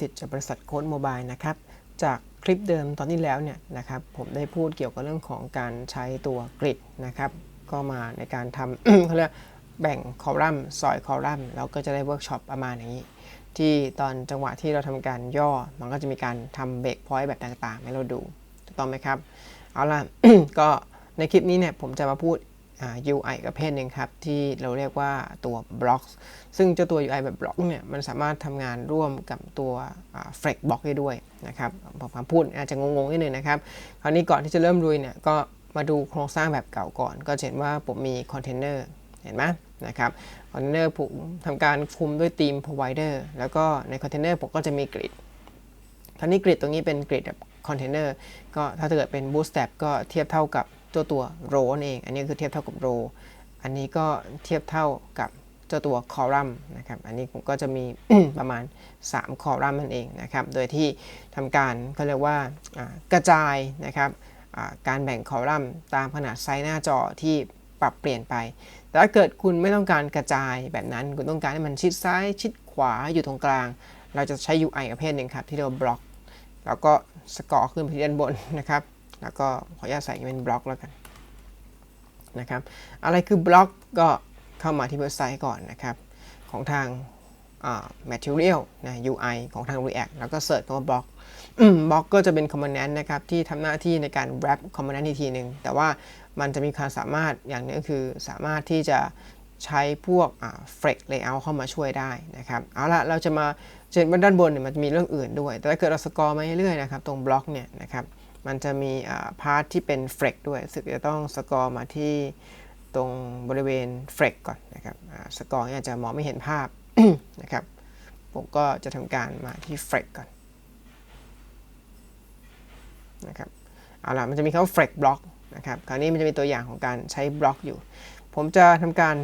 สิทธิ์จากบริษัทโค้ดโมบายนะครับจากคลิปเดิมตอนที่แล้วเนี่ยนะครับผมได้พูดเกี่ยวกับเรื่องของการใช้ตัวกริดนะครับก็มาในการทำเขาเรียกแบ่งคอลัมน์ซอยคอลัมน์แล้วก็จะได้เวิร์กช็อปประมาณอย่างนี้ ที่ตอนจังหวะที่เราทำการย่อมันก็จะมีการทำเบรกพอยต์แบบต่างๆ ให้เราดูถูกต้องไหมครับ เอาล่ะก็ในคลิปนี้เนี่ยผมจะมาพูด UI กับเพศหนึ่งครับ ที่เราเรียกว่าตัว blocks ซึ่งเจ้าตัว UI แบบ block เนี่ยมันสามารถทำงานร่วมกับตัว flex block ได้ด้วยนะครับผมคำพูดอาจจะงงๆนิดนึงนะครับคราวนี้ก่อนที่จะเริ่มลุยเนี่ยก็มาดูโครงสร้างแบบเก่าก่อน ก็เห็นว่าผมมีคอนเทนเนอร์เห็นไหมนะครับคอนเทนเนอร์ผมทำการคุมด้วยธีม provider แล้วก็ในคอนเทนเนอร์ผมก็จะมีกริดคราวนี้กริดตรงนี้เป็นกริดแบบคอนเทนเนอร์ก็ถ้าเกิดเป็น bootstrap ก็เทียบเท่ากับ เจ้าตัว row นั่นเอง อันนี้คือเทียบเท่ากับ row อันนี้ก็เทียบเท่ากับเจ้าตัว column นะครับ อันนี้ผมก็จะมี ประมาณ3 column นั่นเองนะครับ โดยที่ทำการเขาเรียกว่ากระจายนะครับการแบ่งคอลัมน์ตามขนาดไซส์หน้าจอที่ปรับเปลี่ยนไป แต่ถ้าเกิดคุณไม่ต้องการกระจายแบบนั้น คุณต้องการให้มันชิดซ้ายชิดขวาอยู่ตรงกลาง เราจะใช้ UI ประเภทหนึ่งครับ ที่เรียกว่าบล็อก แล้วก็สกอร์ขึ้นไปที่ด้านบนนะครับ แล้วก็ขออนุญาตใส่เป็นบล็อกแล้วกันนะครับ อะไรคือบล็อกก็เข้ามาที่เว็บไซต์ก่อนนะครับ ของทาง material นะ UI ของทาง React แล้วก็เสิร์ชคำว่าบล็อกบล็อกก็จะเป็น component นะครับ ที่ทำหน้าที่ในการ wrap component อีกทีหนึ่งแต่ว่ามันจะมีความสามารถอย่างนึงก็คือสามารถที่จะใช้พวก flex layout เข้ามาช่วยได้นะครับ เอาละเราจะมาเช่นว่าด้านบนเนี่ยมันจะมีเรื่องอื่นด้วย แต่ถ้าเกิดเราสกอร์มาเรื่อยๆนะครับ ตรงบล็อกเนี่ยนะครับ มันจะมีพาร์ทที่เป็น flex ด้วยซึ่งจะต้องสกอร์มาที่ตรงบริเวณ flex ก่อนนะครับสกอร์เนี่ยอาจจะมองไม่เห็นภาพนะครับ ผมก็จะทำการมาที่ flex ก่อนนะครับเอาล่ะมันจะมีคำว่า flex block นะครับคราวนี้มันจะมีตัวอย่างของการใช้บล็อกอยู่ ผมจะทำการ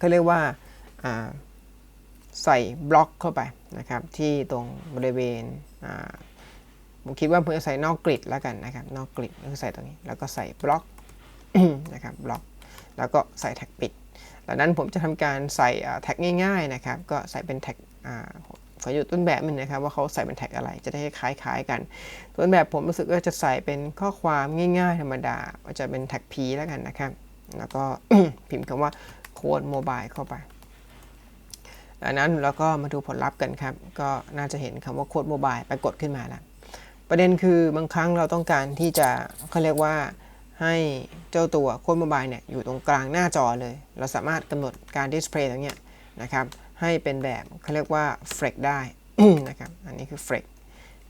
ก็เรียกว่าใส่บล็อกเข้าไปนะครับที่ตรงบริเวณ ผมคิดว่าผมจะใส่นอกกริดแล้วกันนะครับ นอกกริดก็ใส่ตรงนี้ แล้วก็ใส่บล็อกนะครับบล็อก แล้วก็ใส่แท็กปิดจากนั้นผมจะทำการใส่แท็กง่ายๆนะครับ ก็ใส่เป็นแท็กขออยู่ต้นแบบมันนะครับ ว่าเขาใส่เป็นแท็กอะไรจะได้คล้ายๆกัน ต้นแบบผมรู้สึกว่าจะใส่เป็นข้อความง่ายๆ ธรรมดาว่าจะเป็นแท็ก P แล้วกันนะครับ แล้วก็พิมพ์คำว่าโค้ดโมบายเข้าไปดังนั้นเราก็มาดูผลลัพธ์กันครับ ก็น่าจะเห็นคำว่าโค้ดโมบายปรากฏขึ้นมาแล้ว ประเด็นคือบางครั้งเราต้องการที่จะเขาเรียกว่าให้เจ้าตัวโค้ดโมบายเนี่ยอยู่ตรงกลางหน้าจอเลย เราสามารถกำหนดการดิสเพลย์ตรงเนี้ยนะครับให้เป็นแบบเขาเรียกว่า flex ได้นะครับอันนี้คือ flex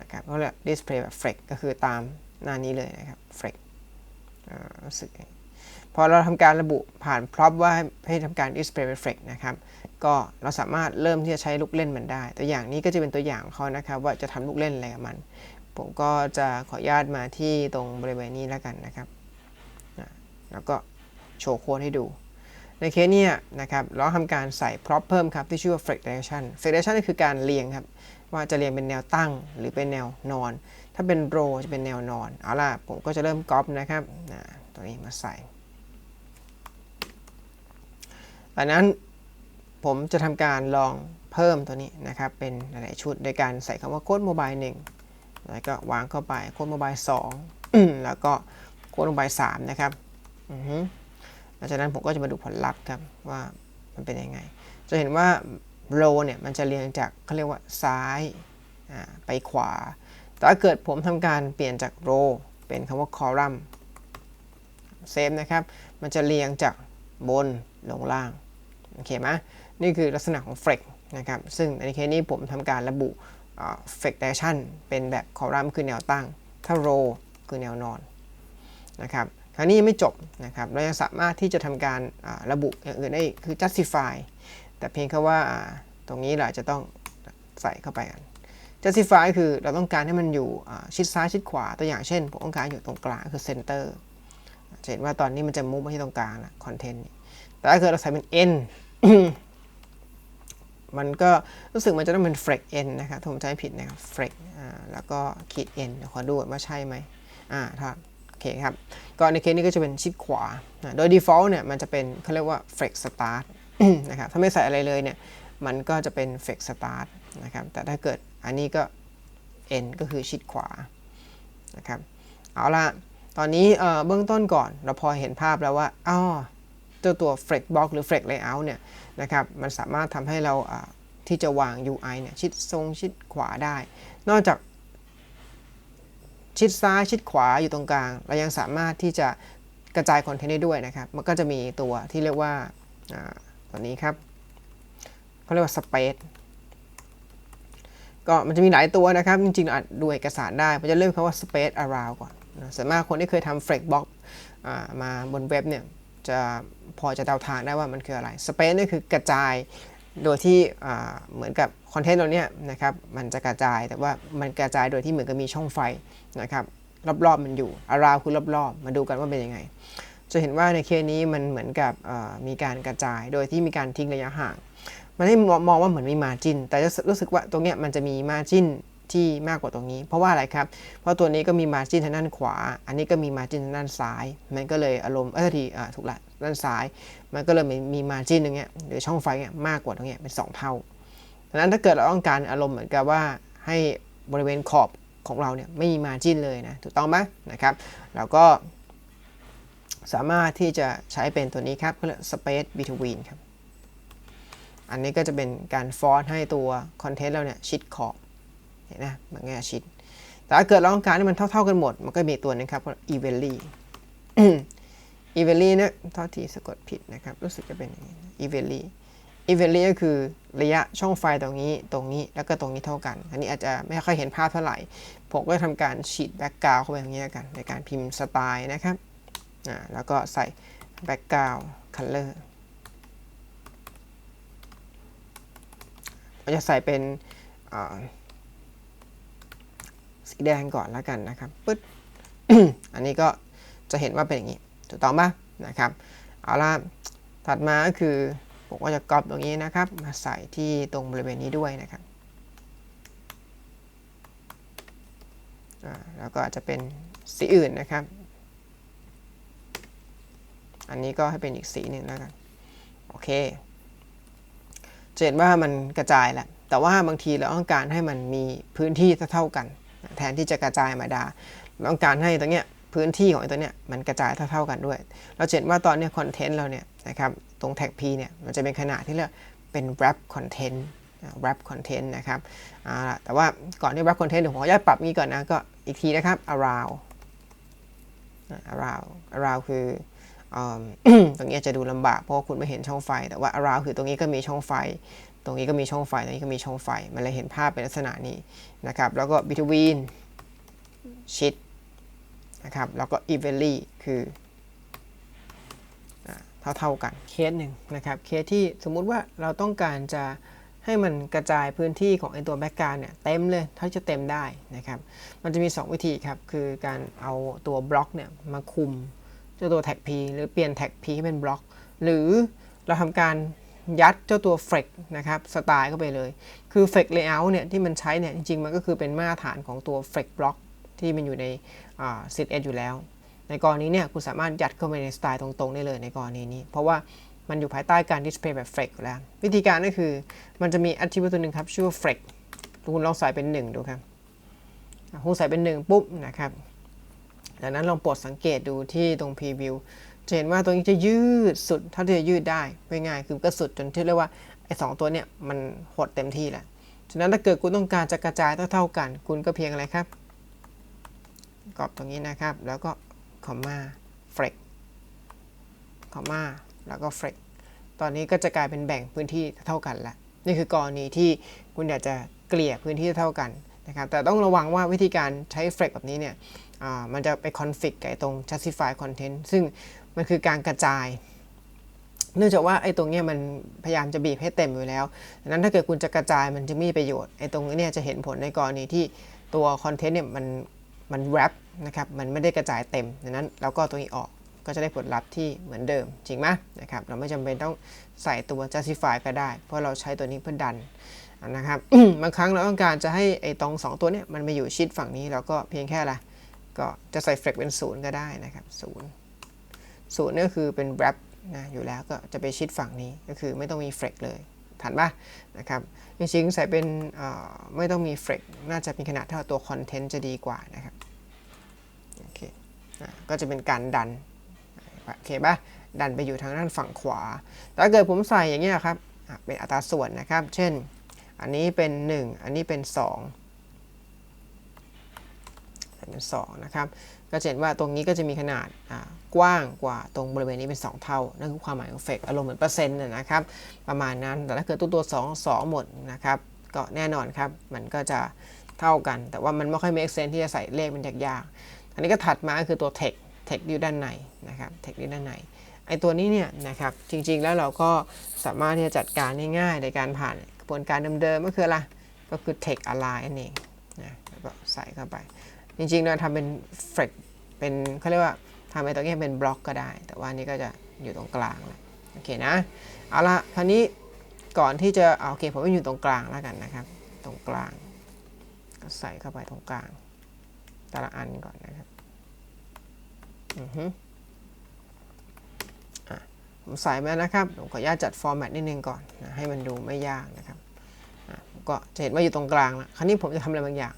นะครับเขาเรียก display แบบ flex ก็คือตามหน้านี้เลยนะครับ flex อ่ารู้สึกพอเราทำการระบุผ่านพร็อพว่าให้ทำการ display reflect นะครับ ก็เราสามารถเริ่มที่จะใช้ลูกเล่นมันได้ ตัวอย่างนี้ก็จะเป็นตัวอย่างของเขานะครับว่าจะทำลูกเล่นอะไรกับมัน ผมก็จะขออนุญาตมาที่ตรงบริเวณนี้แล้วกันนะครับ แล้วก็โชว์โค้ดให้ดู ในเคสเนี้ยนะครับเราทำการใส่พร็อพเพิ่มครับที่ชื่อว่า flex direction flex direction ก็คือการเรียงครับว่าจะเรียงเป็นแนวตั้งหรือเป็นแนวนอน ถ้าเป็นโรจะเป็นแนวนอน เอาล่ะผมก็จะเริ่มก๊อปนะครับตัวนี้มาใส่ดังนั้นผมจะทำการลองเพิ่มตัวนี้นะครับเป็นหลายๆชุดโดยการใส่คำว่าโค้ดโมบายหนึ่ง แล้วก็วางเข้าไปโค้ดโมบายสองแล้วก็โค้ดโมบายสามนะครับอือฮึหลังจากนั้นผมก็จะมาดูผลลัพธ์ครับว่ามันเป็นยังไง จะเห็นว่าโรเนี่ยมันจะเรียงจากเขาเรียกว่าซ้ายไปขวา แต่ถ้าเกิดผมทำการเปลี่ยนจากโรเป็นคำว่าคอลัมน์เซฟนะครับ มันจะเรียงจากบนลงล่าง โอเคไหมนี่คือลักษณะของ flex นะครับ ซึ่งในเคสนี้ผมทำการระบุ flex direction เป็นแบบคอลัมน์คือแนวตั้ง ถ้า row คือแนวนอนนะครับคราวนี้ยังไม่จบนะครับเรายังสามารถที่จะทำการระบุอย่างอื่นได้คือ justify แต่เพียงแค่ว่าตรงนี้เราจะต้องใส่เข้าไปกัน justify คือเราต้องการให้มันอยู่ชิดซ้ายชิดขวาตัวอย่างเช่นผมต้องการอยู่ตรงกลางคือ center เห็นว่าตอนนี้มันจะมุกมาที่ตรงกลางละคอนเทนต์แต่ถ้าเกิดเราใส่เป็น n มันก็รู้สึกมันจะต้องเป็น flex n นะครับถ้าผมจำไม่ผิดนะครับ flex อ่าแล้วก็ขีด n เดี๋ยวขอดูว่าใช่ไหมอ่าถ้าโอเคครับก็ในเคสนี้ก็จะเป็นชิดขวา โดย default เนี่ยมันจะเป็นเขาเรียกว่า flex start นะครับถ้าไม่ใส่อะไรเลยเนี่ยมันก็จะเป็น flex start นะครับแต่ถ้าเกิดอันนี้ก็ n ก็คือชิดขวานะครับเอาละตอนนี้เบื้องต้นก่อนเราพอเห็นภาพแล้วว่าอ๋อ ตัวตัว flex box หรือ flex layout เนี่ยนะครับมันสามารถทำให้เราที่จะวาง UI เนี่ยชิดทรงชิดขวาได้ นอกจากชิดซ้ายชิดขวาอยู่ตรงกลาง เรายังสามารถที่จะกระจายคอนเทนต์ได้ด้วยนะครับ มันก็จะมีตัวที่เรียกว่าตัวนี้ครับเขาเรียกว่า Space ก็มันจะมีหลายตัวนะครับ จริงๆอาจดูเอกสารได้มันจะเริ่มคำว่า Space Around ก่อนนะส่วนมากคนที่เคยทำ Flex Box มาบนเว็บเนี่ย จะพอจะเดาทางได้ว่ามันคืออะไร Space นี่คือกระจายโดยที่เหมือนกับคอนเทนต์เราเนี่ยนะครับมันจะกระจายแต่ว่ามันกระจายโดยที่เหมือนกับมีช่องไฟนะครับรอบๆมันอยู่อาราวคือรอบๆ มาดูกันว่าเป็นยังไง จะเห็นว่าในเคสนี้มันเหมือนกับมีการกระจายโดยที่มีการทิ้งระยะห่าง มันให้มองว่าเหมือนมีมาจินแต่จะรู้สึกว่าตรงเนี้ยมันจะมีมาจิน ที่มากกว่าตรงนี้ เพราะว่าอะไรครับ เพราะตัวนี้ก็มีมาจินทางด้านขวา อันนี้ก็มีมาจินทางด้านซ้าย มันก็เลยอารมณ์เออทีอ่าถูกละด้านซ้าย มันก็เลยมีมาจินตรงเนี้ยหรือช่องไฟเนี่ยมากกว่าตรงเนี้ยเป็น 2 เท่าดังนั้นถ้าเกิดเราต้องการอารมณ์เหมือนกับว่าให้บริเวณขอบของเราเนี่ยไม่มีมาจินเลยนะถูกต้องไหมนะครับเราก็สามารถที่จะใช้เป็นตัวนี้ครับก็เรียก space between ครับ อันนี้ก็จะเป็นการฟอร์สให้ตัวคอนเทนต์เราเนี่ยชิดขอบ เห็นนะมันง่ชิด แต่ถ้าเกิดเราต้องการให้มันเท่า ๆกันหมด มันก็มีตัวนึงครับ evenly evenly เนี่ยเท่าที่สะกดผิดนะครับ รู้สึกจะเป็นอย่างนี้ evenly evenly ก็คือระยะช่องไฟตรงนี้ตรงนี้แล้วก็ตรงนี้เท่ากัน อันนี้อาจจะไม่ค่อยเห็นภาพเท่าไหร่ ผมก็ทำการฉีดแบ็กกราวเข้าไปอย่างนี้กัน ในการพิมพ์สไตล์นะครับอ่าแล้วก็ใส่แบ็กกราวคัลเลอร์เราจะใส่เป็น สีแดงก่อนแล้วกันนะครับปึ๊ดอันนี้ก็จะเห็นว่าเป็นอย่างนี้ถูกต้องปะนะครับเอาละถัดมาก็คือผมก็จะก๊อปตรงนี้นะครับ มาใส่ที่ตรงบริเวณนี้ด้วยนะครับแล้วก็อาจจะเป็นสีอื่นนะครับ อันนี้ก็ให้เป็นอีกสีหนึ่งแล้วกัน โอเคเห็นว่ามันกระจายแหละ แต่ว่าบางทีเราต้องการให้มันมีพื้นที่เท่ากัน แทนที่จะกระจายมาดาเราต้องการให้ตรงเนี้ยพื้นที่ของตัวเนี้ยมันกระจายเท่าๆกันด้วย เราเห็นว่าตอนเนี้ยคอนเทนต์เราเนี่ยนะครับตรงแท็ก P เนี่ยมันจะเป็นขนาดที่เรียกเป็น wrap content wrap content นะครับแต่ว่าก่อนที่ wrap content เดี๋ยวผมขออนุญาตปรับนี้ก่อนนะก็อีกทีนะครับ around around around คือตรงนี้จะดูลำบากเพราะคุณไม่เห็นช่องไฟ แต่ว่า around คือตรงนี้ก็มีช่องไฟ ตรงนี้ก็มีช่องไฟ ตรงนี้ก็มีช่องไฟ มันเลยเห็นภาพเป็นลักษณะนี้นะครับ แล้วก็ between shift นะครับ แล้วก็ evenly คือเท่าๆกัน เคสหนึ่งนะครับ เคสที่สมมุติว่าเราต้องการจะให้มันกระจายพื้นที่ของไอตัวแบ็กกราวเนี่ยเต็มเลยเท่าจะเต็มได้นะครับ มันจะมี 2 วิธีครับ คือการเอาตัวบล็อกเนี่ยมาคุมเจ้าตัวแท็ก P หรือเปลี่ยนแท็ก P ให้เป็นบล็อก หรือเราทำการ ยัดเจ้าตัว Flex นะครับสไตล์เข้าไปเลย คือ Flex Layout เนี่ยที่มันใช้เนี่ยจริงๆ มันก็คือเป็นมาตรฐานของตัว Flex Block ที่มันอยู่ในซิทเออยู่แล้ว ในกรณีเนี่ยคุณสามารถยัดเข้าไปในสไตล์ตรงๆ ได้เลยในกรณีนี้ เพราะว่ามันอยู่ภายใต้การดิสเพย์แบบ Flex อยู่แล้ว วิธีการก็คือมันจะมี attribute ตัวหนึ่งครับ ชื่อว่า Flex คุณลองใส่เป็น 1 ดูครับคุณใส่เป็น 1 ปุ๊บนะครับดังนั้นลองปรดสังเกตดูที่ตรง preview จะเห็นว่าตัวนี้จะยืดสุดเท่าที่จะยืดได้ง่ายๆคือก็สุดจนที่เรียกว่าไอ้สตัวเนี้ยมันหดเต็มที่แหละฉะนั้นถ้าเกิดคุณต้องการจะกระจายเท่าๆกัน คุณก็เพียงอะไรครับกรอบตรงนี้นะครับ แล้วก็คอมมาเฟรกคอมมาแล้วก็เฟรกตอนนี้ก็จะกลายเป็นแบ่งพื้นที่เท่ากันแล้วนี่คือกรณีที่คุณอยากจะเกลี่ยพื้นที่เท่ากันนะครับ แต่ต้องระวังว่าวิธีการใช้เฟรกแบบนี้เนี่ยมันจะไปคอนฟิกกับตรง justify content ซึ่ง มันคือการกระจาย เนื่องจากว่าไอ้ตรงนี้มันพยายามจะบีบให้เต็มอยู่แล้วดังนั้นถ้าเกิดคุณจะกระจายมันจะมีประโยชน์ไอ้ตรงนี้จะเห็นผลในกรณีที่ตัวคอนเทนต์เนี่ยมันมันแรปนะครับมันไม่ได้กระจายเต็มดังนั้นเราก็ตัวนี้ออกก็จะได้ผลลัพธ์ที่เหมือนเดิมจริงไหมนะครับเราไม่จำเป็นต้องใส่ตัว justify ก็ได้ เพราะเราใช้ตัวนี้เพื่อดันนะครับบางครั้งเราต้องการจะให้ไอ้ตรง2ตัวเนี้ยมันมาอยู่ชิดฝั่งนี้เราก็เพียงแค่ละก็จะใส่เฟกเป็นศูนย์ก็ได้นะครับศูนย์ ศูนย์นี่คือเป็นแรปนะอยู่แล้วก็จะไปชิดฝั่งนี้ก็คือไม่ต้องมีเฟรกเลยทันปะนะครับจริงๆใส่เป็นไม่ต้องมีเฟรกน่าจะเป็นขนาดเท่าตัวคอนเทนต์จะดีกว่านะครับโอเคก็จะเป็นการดันโอเคปะดันไปอยู่ทางด้านฝั่งขวาแต่ถ้าเกิดผมใส่อย่างเงี้ยครับเป็นอัตราส่วนนะครับ เช่น อันนี้เป็น 1 อันนี้เป็น 2 เป็น2นะครับก็จะเห็นว่าตรงนี้ก็จะมีขนาดกว้างกว่าตรงบริเวณนี้เป็น 2 เท่า นั่นคือความหมายของเฟกอารมณ์เหมือนเปอร์เซ็นต์นะครับประมาณนั้นแต่ถ้าเกิดตัวตัว2 2 หมดนะครับก็แน่นอนครับมันก็จะเท่ากัน แต่ว่ามันไม่ค่อย make sense ที่จะใส่เลขมันยากๆ อันนี้ก็ถัดมาก็คือตัว text text อยู่ด้านในนะครับ text อยู่ด้านในไอตัวนี้เนี่ยนะครับจริงๆแล้วเราก็สามารถที่จะจัดการง่ายๆในการผ่านกระบวนการเดิมๆก็คืออะไรก็คือ text align นั่นเองนะแล้วก็ใส่เข้าไป จริงๆเราทำเป็น f r e เป็นเขาเรียกว่าทำไอ้ตัวนี้เป็นบล็อกก็ได้ แต่ว่านี่ก็จะอยู่ตรงกลางแหละโอเคนะ เอาละคราวนี้ก่อนที่จะเอาโอเคผมไม่อยู่ตรงกลางแล้วกันนะครับ ตรงกลาง ก็ใส่เข้าไปตรงกลาง แต่ละอันก่อนนะครับอือฮึอะผมใส่มานะครับผมขออนุญาตจัดฟอร์แมตนิดนึงก่อนนะให้มันดูไม่ยากนะครับก็จะเห็นว่าอยู่ตรงกลางแล้วคราวนี้ผมจะทำอะไรบางอย่าง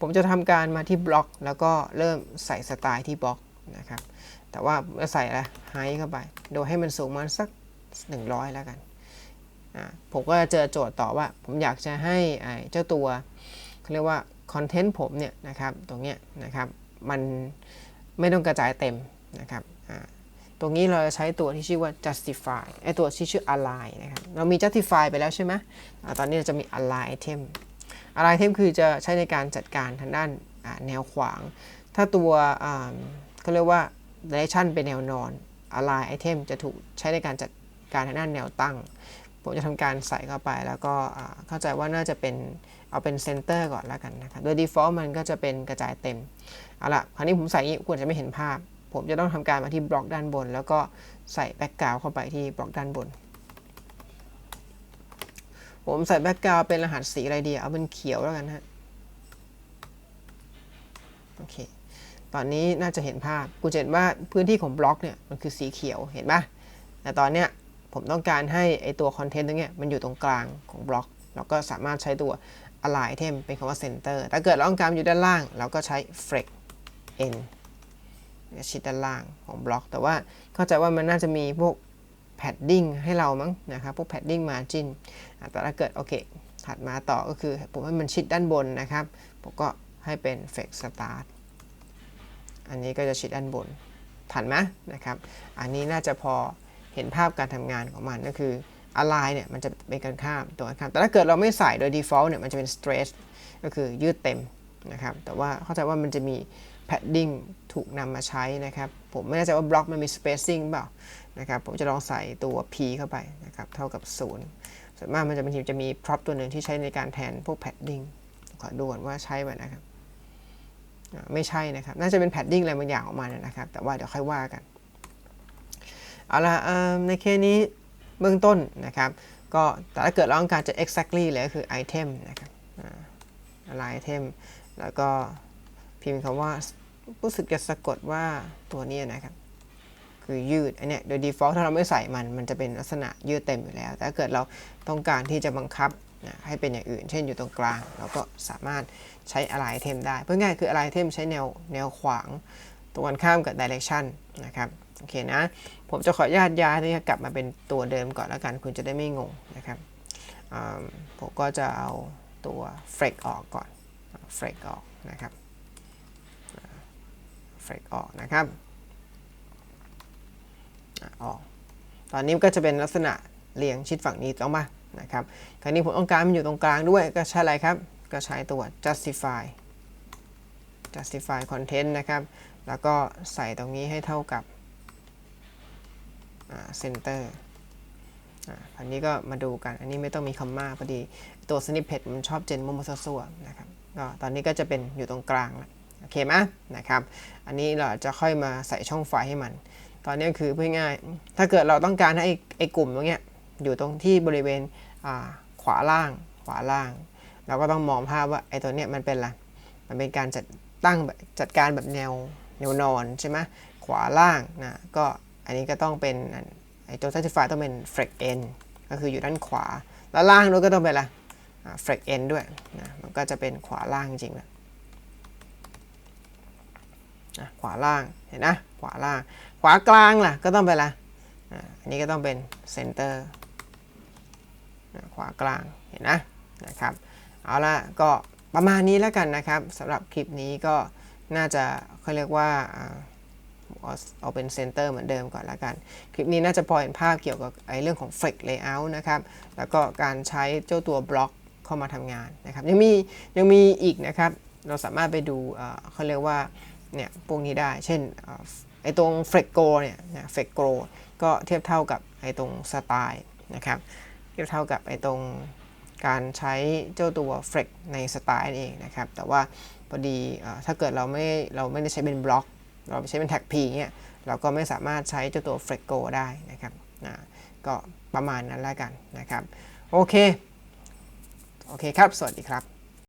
ผมจะทำการมาที่บล็อก แล้วก็เริ่มใส่สไตล์ที่บล็อกนะครับ แต่ว่ามจะใส่อะไรไฮเข้าไป โดยให้มันสูงมาสัก 100 แล้วกันผมก็จะเจอโจทย์ต่อว่า ผมอยากจะให้เจ้าตัวเขาเรียกว่าคอนเทนต์ผมเนี่ยนะครับตรงเนี้ยนะครับมันไม่ต้องกระจายเต็มนะครับตรงนี้เราจะใช้ตัวที่ชื่อว่า justify ไอตัวที่ชื่อ align นะครับ เรามี justify ไปแล้วใช่ไหมอตอนนี้เราจะมี align item align item คือจะใช้ในการจัดการทางด้านแนวขวาง ถ้าตัวเขาเรียกว่า direction เป็นแนวนอน align item จะถูกใช้ในการจัดการทางด้านแนวตั้ง ผมจะทำการใส่เข้าไปแล้วก็เข้าใจว่าน่าจะเป็นเอาเป็นเซนเตอร์ก่อนแล้วกันนะครับ โดย default มันก็จะเป็นกระจายเต็ม เอาละคราวนี้ผมใส่นี้ควรจะไม่เห็นภาพ ผมจะต้องทำการมาที่บล็อกด้านบน แล้วก็ใส่แบ็กกราวเข้าไปที่บล็อกด้านบน ผมใส่แบ็กกราวเป็นรหัสสีอะไรดี เอาเป็นเขียวแล้วกันฮะ โอเค ตอนนี้น่าจะเห็นภาพ กูเห็นว่าพื้นที่ของบล็อกเนี่ย มันคือสีเขียว เห็นปะแต่ตอนเนี้ยผมต้องการให้ไอตัวคอนเทนต์ตรงเนี้ยมันอยู่ตรงกลางของบล็อกเราก็สามารถใช้ตัว align item เป็นคำว่า center ถ้าเกิดเราต้องการอยู่ด้านล่าง เราก็ใช้ flex n ชิดด้านล่างของบล็อก แต่ว่าเข้าใจว่ามันน่าจะมีพวก padding ให้เรามั้งนะครับ พวก padding margin อะแต่ถ้าเกิดโอเค ถัดมาต่อก็คือผมให้มันชิดด้านบนนะครับ ผมก็ให้เป็น flex start อันนี้ก็จะชิดด้านบนทันไหมนะครับ อันนี้น่าจะพอเห็นภาพการทำงานของมันก็คือ align เนี่ยมันจะเป็นการข้ามตรงกันข้าม แต่ถ้าเกิดเราไม่ใส่โดย default เนี่ยมันจะเป็น stress ก็คือยืดเต็มนะครับ แต่ว่าเข้าใจว่ามันจะมี padding ถูกนำมาใช้นะครับ ผมไม่แน่ใจว่าบล็อกมันมี spacing เปล่า นะครับ ผมจะลองใส่ตัว p เข้าไปนะครับ เท่ากับ 0 ส่วนมากมันจะบางทีจะมี prop ตัวหนึ่งที่ใช้ในการแทนพวก padding ขอดูก่อนว่าใช่ไหมนะครับ ไม่ใช่นะครับ น่าจะเป็น padding อะไรบางอย่างออกมาเนี่ยนะครับ แต่ว่าเดี๋ยวค่อยว่ากัน เอาละในเคสนี้เบื้องต้นนะครับ ก็แต่ถ้าเกิดเราต้องการจะ exactly เลยก็คือ item นะครับอ่า align item แล้วก็พิมพ์คำว่ารู้สึกจะสะกดว่าตัวนี้นะครับ คือยืด อันเนี้ยโดย default ถ้าเราไม่ใส่มัน มันจะเป็นลักษณะยืดเต็มอยู่แล้ว แต่ถ้าเกิดเราต้องการที่จะบังคับนะให้เป็นอย่างอื่น เช่นอยู่ตรงกลาง เราก็สามารถใช้ align item ได้ เพื่อง่ายคือ align item ใช้แนวแนวขวางตรงกันข้ามกับ direction นะครับโอเคนะ ผมจะขออนุญาตย้ายนี่กลับมาเป็นตัวเดิมก่อนแล้วกัน คุณจะได้ไม่งงนะครับผมก็จะเอาตัว flex ออกก่อน flex ออกนะครับเฟกออกนะครับ ออก ตอนนี้ก็จะเป็นลักษณะเรียงชิดฝั่งนี้ต้องมานะครับ คราวนี้ผมต้องการมันอยู่ตรงกลางด้วยก็ใช้อะไรครับ ก็ใช้ตัว justify justify content นะครับ แล้วก็ใส่ตรงนี้ให้เท่ากับ center อันนี้ก็มาดูกัน อันนี้ไม่ต้องมีคำมาพอดี ตัว snippet มันชอบเจนมุมซัวนะครับก็ตอนนี้ก็จะเป็นอยู่ตรงกลางแล้วโอเคไหมนะครับ อันนี้เราจะค่อยมาใส่ช่องไฟให้มัน ตอนนี้คือเพื่อง่าย ถ้าเกิดเราต้องการให้ไอ้กลุ่มตรงเนี้ยอยู่ตรงที่บริเวณขวาล่าง ขวาล่าง เราก็ต้องมองภาพว่าไอ้ตัวเนี้ยมันเป็นอะไร มันเป็นการจัดตั้งจัดการแบบแนวแนวนอนใช่ไหมขวาล่างนะ ก็อันนี้ก็ต้องเป็นไอ้ตัว certify ต้องเป็น flex n ก็คืออยู่ด้านขวา แล้วล่างนู้นก็ต้องเป็นอะไรเฟรกเอนด้วยนะ มันก็จะเป็นขวาล่างจริงๆนะ ขวาล่างเห็นนะขวาล่าง ขวากลางล่ะก็ต้องเป็นอะไรอันนี้ก็ต้องเป็นเซนเตอร์ขวากลางเห็นนะนะครับเอาละก็ประมาณนี้แล้วกันนะครับสำหรับคลิปนี้ก็น่าจะเขาเรียกว่าเอาเอาเป็นเซนเตอร์เหมือนเดิมก่อนละกัน คลิปนี้น่าจะพอเห็นภาพเกี่ยวกับไอ้เรื่องของ Flex Layout นะครับ แล้วก็การใช้เจ้าตัวบล็อกเข้ามาทำงานนะครับ ยังมียังมีอีกนะครับ เราสามารถไปดูเขาเรียกว่า เนี่ยพวกนี้ได้ เช่นไอ้ตรง Flex Go เนี่ยนะ Flex Go ก็เทียบเท่ากับไอ้ตรงสไตล์นะครับเทียบเท่ากับไอ้ตรงการใช้เจ้าตัว Flex ในสไตล์นั่นเองนะครับ แต่ว่าพอดีถ้าเกิดเราไม่เราไม่ได้ใช้เป็นบล็อก เราใช้เป็นแท็ก P เนี่ยเราก็ไม่สามารถใช้เจ้าตัว f l e x Go ได้นะครับนะก็ประมาณนั้นแล้วกันนะครับ โอเค โอเคครับ สวัสดีครับ